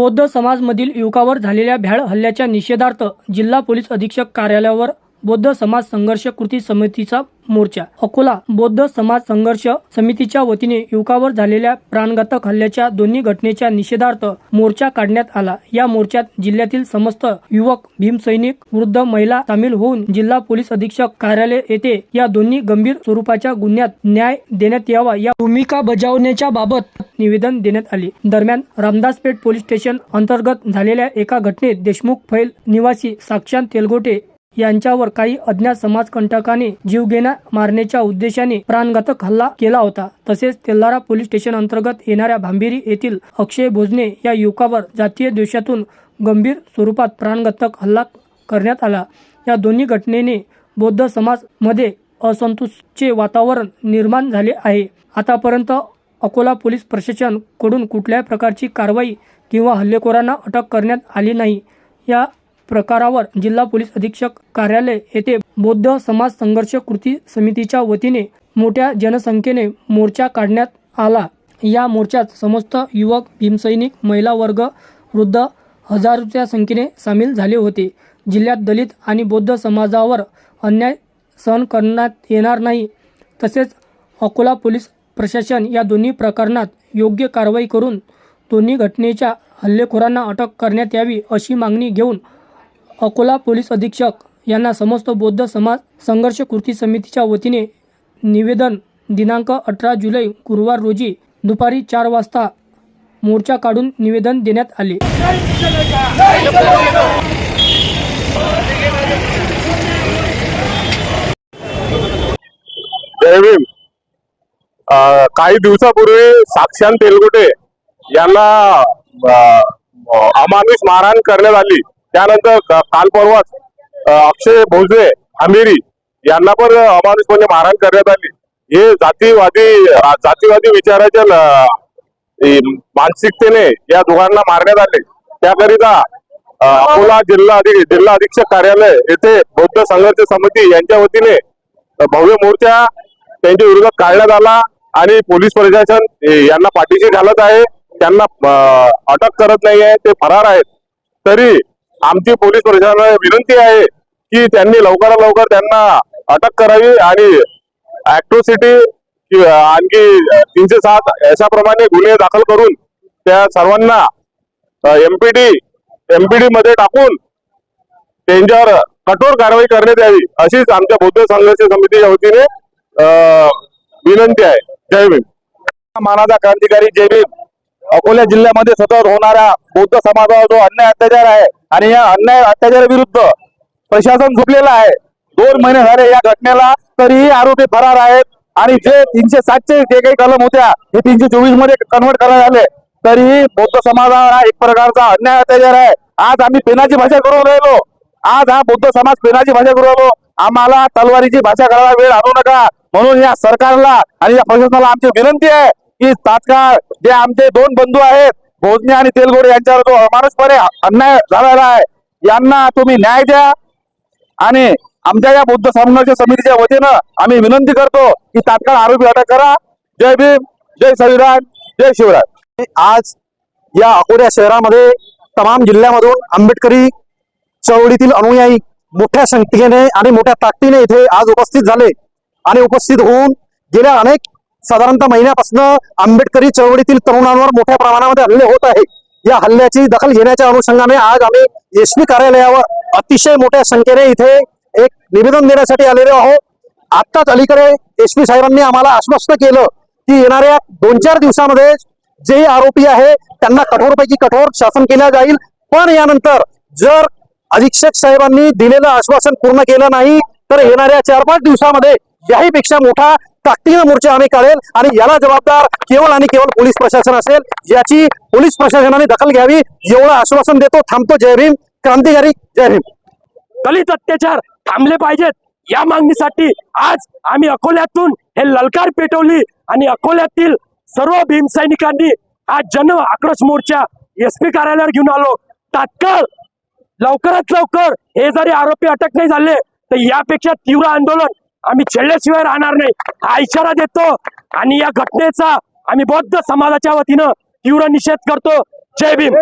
बौद्ध समाजमधील युवकावर झालेल्या भ्याड हल्ल्याच्या निषेधार्थ जिल्हा पोलीस अधीक्षक कार्यालयावर बौद्ध समाज संघर्ष कृती समितीचा मोर्चा. अकोला बौद्ध समाज संघर्ष समितीच्या वतीने युवकावर झालेल्या प्राणघातक हल्ल्याच्या दोन्ही घटनेच्या निषेधार्थ मोर्चा काढण्यात आला. या मोर्चात जिल्ह्यातील समस्त युवक भीमसैनिक वृद्ध महिला सामील होऊन जिल्हा पोलीस अधीक्षक कार्यालय येथे या दोन्ही गंभीर स्वरूपाच्या गुन्ह्यात न्याय देण्यात यावा. या भूमिका बजावण्याच्या बाबत निवेदन देण्यात आले. दरम्यान रामदासपेठ पोलीस स्टेशन अंतर्गत झालेल्या एका घटनेत देशमुख फैल निवासी साक्षांत तेलगोटे यांच्यावर काही अज्ञात समाजकंटकाने जीवघेणा मारण्याच्या उद्देशाने प्राणघातक हल्ला केला होता. तसेच तेल्लारा पोलीस स्टेशन अंतर्गत येणाऱ्या भांबिरी येथील अक्षय भोजने या युवकावर जातीय द्वेषातून गंभीर स्वरूपात प्राणघातक हल्ला करण्यात आला. या दोन्ही घटनेने बौद्ध समाजमध्ये असंतोषचे वातावरण निर्माण झाले आहे. आतापर्यंत अकोला पोलीस प्रशासनकडून कुठल्याही प्रकारची कारवाई किंवा हल्लेखोरांना अटक करण्यात आली नाही. या प्रकारावर जिल्हा पोलीस अधीक्षक कार्यालय येथे बौद्ध समाज संघर्ष कृती समितीच्या वतीने मोठ्या जनसंख्येने मोर्चा काढण्यात आला. या मोर्चात समस्त युवक भीमसैनिक महिला वर्ग वृद्ध हजारोच्या संख्येने सामील झाले होते. जिल्ह्यात दलित आणि बौद्ध समाजावर अन्याय सहन करण्यात येणार नाही. तसेच अकोला पोलीस प्रशासन या दोन्ही प्रकरणात योग्य कारवाई करून दोन्ही घटनेच्या हल्लेखोरांना अटक करण्यात यावी अशी मागणी घेऊन अकोला पोलीस अधीक्षक यांना समस्त बौद्ध समाज संघर्ष कृती समितीच्या वतीने निवेदन दिनांक अठरा जुलै गुरुवार रोजी दुपारी चार वाजता मोर्चा काढून निवेदन देण्यात आले. अं, काही दिवसापूर्वी साक्षांत तेलगोटे यांना अमानुष मारहाण करण्यात आली. त्यानंतर काल परवाच अक्षय भोजने अमेरी यांना पण अमानुषपणे मारहाण करण्यात आली. हे जातीवादी जातीवादी विचाराच्या मानसिकतेने या दोघांना मारण्यात आले. त्याकरिता अकोला जिल्हा अधिक जिल्हा अधीक्षक कार्यालय येथे बौद्ध संघर्ष समिती यांच्या वतीने भव्य मोर्चा त्यांच्या विरोधात काढण्यात आला आणि पोलीस प्रशासन यांना पाठीशी घालत आहे. त्यांना अटक करत नाही आहे ते फरार आहेत. तरी आमची पोलीस प्रशासनाला विनंती आहे की त्यांनी लवकरात लवकर त्यांना अटक करावी आणि ऍट्रोसिटी आणखी तीनशे सात याच्याप्रमाणे गुन्हे दाखल करून त्या सर्वांना एमपीडी एमपीडी मध्ये टाकून त्यांच्यावर कठोर कारवाई करण्यात यावी अशीच आमच्या बौद्ध संघर्ष समितीच्या वतीने विनंती आहे. जय भीम. मानाचा क्रांतिकारी जय भीम. अकोला जिल्ह्यामध्ये सतत होणारा बौद्ध समाजावर जो अन्याय अत्याचार आहे आणि या अन्याय अत्याचाराविरुद्ध प्रशासन झुकलेलं आहे. दोन महिने झाले या घटनेला तरीही आरोपी फरार आहेत आणि जे तीनशे सातशे जे काही कलम होत्या हे तीनशे चोवीसमध्ये कन्वर्ट करण्यात आले. तरीही बौद्ध समाजावर हा एक प्रकारचा अन्याय अत्याचार आहे. आज आम्ही पेनाची भाषा करून राहिलो. आज हा बौद्ध समाज पेनाची भाषा करून राहिलो. आम्हाला तलवारीची भाषा करायला वेळ आणू नका. म्हणून या सरकारला आणि या प्रशासनाला आमची विनंती आहे. की तात्काळ जे आमचे दोन बंधू आहेत भोजने आणि तेलगोडे यांच्यावर जो अमानुषपणे अन्याय झालेला आहे यांना तुम्ही न्याय द्या. आणि आमच्या या बौद्ध संघर्ष समितीच्या वतीनं आम्ही विनंती करतो की तात्काळ आरोपी अटक करा. जय भीम जय संविधान जय शिवराज. आज या अकोल्या शहरामध्ये तमाम जिल्ह्यामधून आंबेडकरी चळवळीतील अनुयायी मोठ्या संख्येने आणि मोठ्या ताकदीने इथे आज उपस्थित झाले आणि उपस्थित होऊन गेल्या अनेक साधारणतः महिन्यापासून आंबेडकरी चळवळीतील तरुणांवर मोठ्या प्रमाणामध्ये हल्ले होत आहे या हल्ल्याची दखल घेण्याच्या अनुषंगाने आज आम्ही एसपी कार्यालयावर अतिशय मोठ्या संख्येने इथे एक निवेदन देण्यासाठी आलेलो आहोत. आत्ताच अलीकडे एसपी साहेबांनी आम्हाला आश्वस्त केलं की येणाऱ्या दोन चार दिवसामध्ये जे आरोपी आहे त्यांना कठोरपैकी कठोर शासन केल्या जाईल. पण यानंतर जर अधीक्षक साहेबांनी दिलेलं आश्वासन पूर्ण केलं नाही तर येणाऱ्या चार पाच दिवसामध्ये याहीपेक्षा मोठा ताकदीनं मोर्चा आम्ही काढेल आणि याला जबाबदार केवळ आणि केवळ पोलीस प्रशासन असेल याची पोलीस प्रशासनाने दखल घ्यावी एवढं आश्वासन देतो. थांबतो. जय भीम. क्रांतिकारी जय भीम. दलित अत्याचार थांबले पाहिजेत. या मागणीसाठी आज आम्ही अकोल्यातून हे ललकार पेटवली आणि अकोल्यातील सर्व भीमसैनिकांनी आज जन आक्रोश मोर्चा एस पी कार्यालयावर घेऊन आलो. तात्काळ लवकरात लवकर हे जरी आरोपी अटक नाही झाले तर यापेक्षा तीव्र आंदोलन आम्ही छेडल्याशिवाय राहणार नाही. हा इशारा देतो आणि या घटनेचा आम्ही बौद्ध समाजाच्या वतीनं तीव्र निषेध करतो. जय भीम.